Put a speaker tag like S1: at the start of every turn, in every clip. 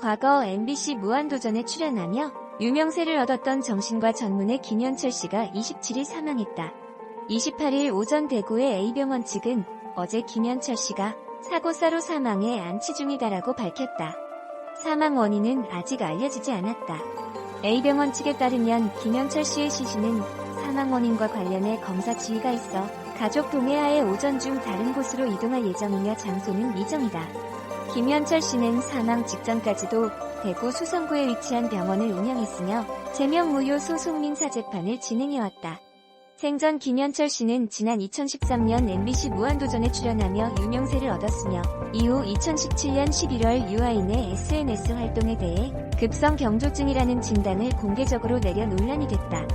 S1: 과거 MBC 무한도전에 출연하며 유명세를 얻었던 정신과 전문의 김현철 씨가 27일 사망했다. 28일 오전 대구의 A병원 측은 어제 김현철 씨가 사고사로 사망해 안치 중이다라고 밝혔다. 사망 원인은 아직 알려지지 않았다. A병원 측에 따르면 김현철 씨의 시신은 사망 원인과 관련해 검사 지휘가 있어 가족 동해하에 오전 중 다른 곳으로 이동할 예정이며 장소는 미정이다. 김현철 씨는 사망 직전까지도 대구 수성구에 위치한 병원을 운영했으며 제명무효 소송민 사 재판을 진행해왔다. 생전 김현철 씨는 지난 2013년 MBC 무한도전에 출연하며 유명세를 얻었으며 이후 2017년 11월 유아인의 SNS 활동에 대해 급성 경조증이라는 진단을 공개적으로 내려 논란이 됐다.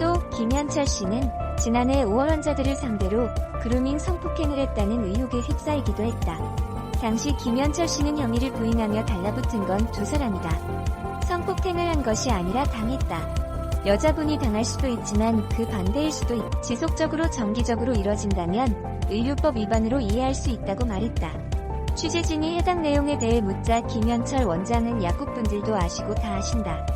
S1: 또 김현철 씨는 지난해 5월 환자들을 상대로 그루밍 성폭행을 했다는 의혹에 휩싸이기도 했다. 당시 김현철 씨는 혐의를 부인하며 달라붙은 건 두 사람이다. 성폭행을 한 것이 아니라 당했다. 여자분이 당할 수도 있지만 그 반대일 수도 있. 지속적으로 정기적으로 이뤄진다면 의료법 위반으로 이해할 수 있다고 말했다. 취재진이 해당 내용에 대해 묻자 김현철 원장은 약국분들도 아시고 다 아신다.